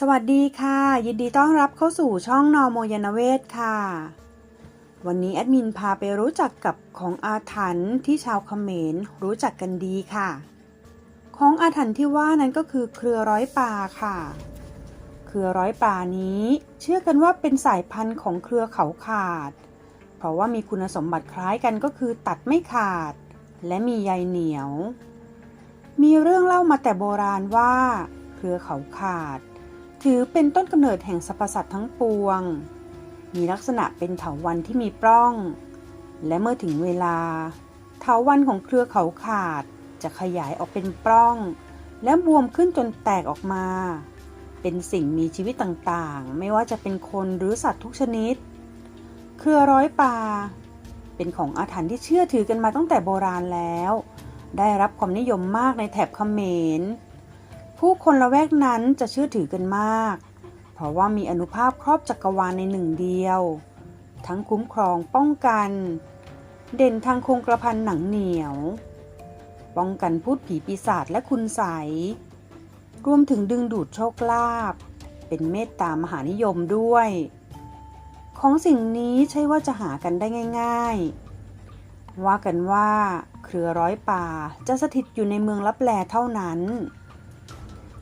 สวัสดีค่ะ ยินดีต้อนรับเข้าสู่ช่องนอโมยานเวศค่ะ วันนี้แอดมินพาไปรู้จักกับของอาถรรพ์ที่ชาวเขมรรู้จักกันดีค่ะ ของอาถรรพ์ที่ว่านั้นก็คือเครือร้อยป่าค่ะ เครือร้อยป่านี้ เชื่อกันว่าเป็นสายพันธุ์ของเครือเขาขาด เพราะว่ามีคุณสมบัติคล้ายกันก็คือตัดไม่ขาด และมีใยเหนียว มีเรื่องเล่ามาแต่โบราณว่า เครือเขาขาด ถือเป็นต้นกำเนิดแห่งสรรพสัตว์ทั้งปวง มีลักษณะเป็นเถาวันที่มีปล้อง และเมื่อถึงเวลา เถาวันของเครือเขาขาดจะขยายออกเป็นปล้อง และบวมขึ้นจนแตกออกมา เป็นสิ่งมีชีวิตต่างๆ ไม่ว่าจะเป็นคนหรือสัตว์ทุกชนิด เครือร้อยปลาเป็นของอาถรรพ์ที่เชื่อถือกันมาตั้งแต่โบราณแล้ว ได้รับความนิยมมากในแถบเขมร ผู้คนละแวกนั้นจะเชื่อถือกันมาก เพราะว่ามีอนุภาพครอบจักรวาลในหนึ่งเดียว ทั้งคุ้มครองป้องกัน เด่นทางคงกระพันหนังเหนียว ป้องกันพูดผีปีศาจและคุณใสรวมถึงดึงดูดโชคลาภเป็นเมตตามหานิยมด้วย ของสิ่งนี้ใช่ว่าจะหากันได้ง่าย ๆ ว่ากันว่า เครือร้อยป่าจะสถิตอยู่ในเมืองลับแลเท่านั้น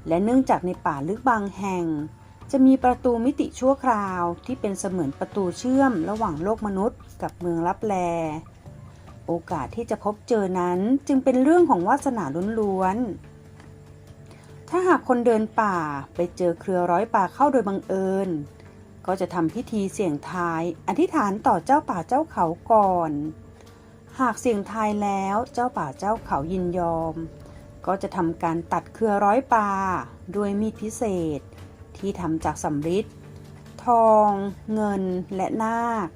และเนื่องจากในป่าลึกบางแห่ง จะมีประตูมิติชั่วคราวที่เป็นเสมือนประตูเชื่อมระหว่างโลกมนุษย์กับเมืองลับแล โอกาสที่จะพบเจอนั้นจึงเป็นเรื่องของวาสนาล้วนๆ ถ้าหากคนเดินป่าไปเจอเครือร้อยป่าเข้าโดยบังเอิญ ก็จะทำพิธีเสี่ยงทายอธิษฐานต่อเจ้าป่าเจ้าเขาก่อน หากเสี่ยงทายแล้วเจ้าป่าเจ้าเขายินยอม ก็จะทำการตัดเครือร้อยปลาด้วยมีดพิเศษ ที่ทำจากสำริดทอง เงินและนาค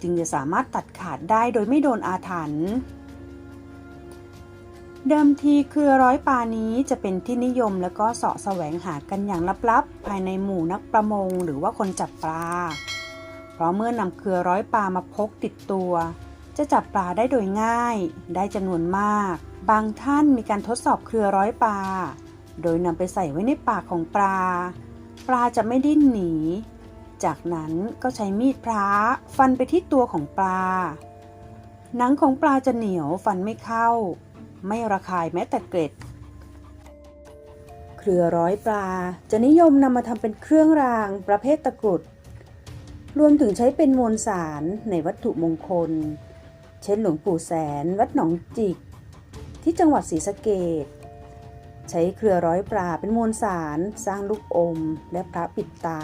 จึงจะสามารถตัดขาดได้โดยไม่โดนอาถรรพ์เดิมทีเครือร้อยปลานี้จะเป็นที่นิยมและก็เสาะแสวงหากันอย่างลับๆ ภายในหมู่นักประมงหรือว่าคนจับปลา เพราะเมื่อนำเครือร้อยปลามาพกติดตัว จะจับปลาได้โดยง่าย ได้จำนวนมาก บางท่านมีการทดสอบเครือร้อยปลา โดยนำไปใส่ไว้ในปากของปลา ปลาจะไม่ดิ้นหนี จากนั้นก็ใช้มีดพระฟันไปที่ตัวของปลา หนังของปลาจะเหนียวฟันไม่เข้า ไม่ระคายแม้แต่เกล็ด เครือร้อยปลาจะนิยมนำมาทำเป็นเครื่องรางประเภทตะกรุด รวมถึงใช้เป็นมวลสารในวัตถุมงคล เช่นหลวงปู่แสน วัดหนองจิก ที่จังหวัดศรีสะเกดใช้เครือร้อยปลาเป็นมวลสาร สร้างลูกอม และพระปิดตา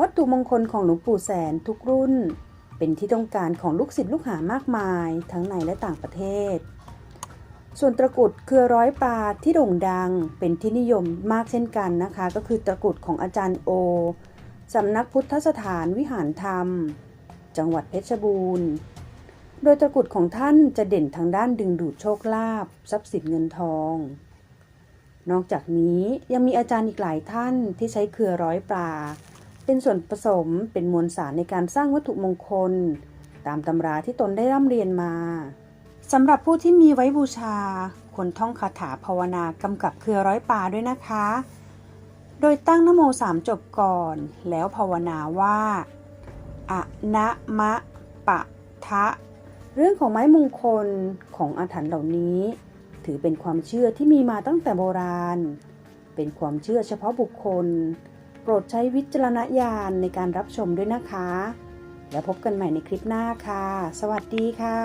วัตถุมงคลของหลวงปู่แสนทุกรุ่น เป็นที่ต้องการของลูกศิษย์ลูกหามากมาย ทั้งในและต่างประเทศ ส่วนตะกุดเครือร้อยปลาที่โด่งดังเป็นที่นิยมมากเช่นกันนะคะ ก็คือตะกุดของอาจารย์โอสำนักพุทธสถานวิหารธรรม จังหวัดเพชรบูรณ์ โดยตะกุดของท่านจะเด่นทางด้านดึงดูดโชคลาภทรัพย์สินเงินทอง นอกจากนี้ยังมีอาจารย์อีกหลายท่านที่ใช้เครือร้อยปลา เป็นส่วนผสมเป็นมวลสารในการสร้างวัตถุมงคล ตามตำราที่ตนได้ร่ำเรียนมาสำหรับผู้ที่มีไว้บูชาควรท่องคาถาภาวนากำกับเครือร้อยปลาด้วยนะคะ โดยตั้งนโมสามจบก่อน แล้วภาวนาว่าอะนะมะปะทะ เรื่องของไม้มงคลของอาถรรพ์เหล่านี้ ถือเป็นความเชื่อที่มีมาตั้งแต่โบราณ เป็นความเชื่อเฉพาะบุคคล โปรดใช้วิจารณญาณในการรับชมด้วยนะคะ แล้วพบกันใหม่ในคลิปหน้าค่ะ สวัสดีค่ะ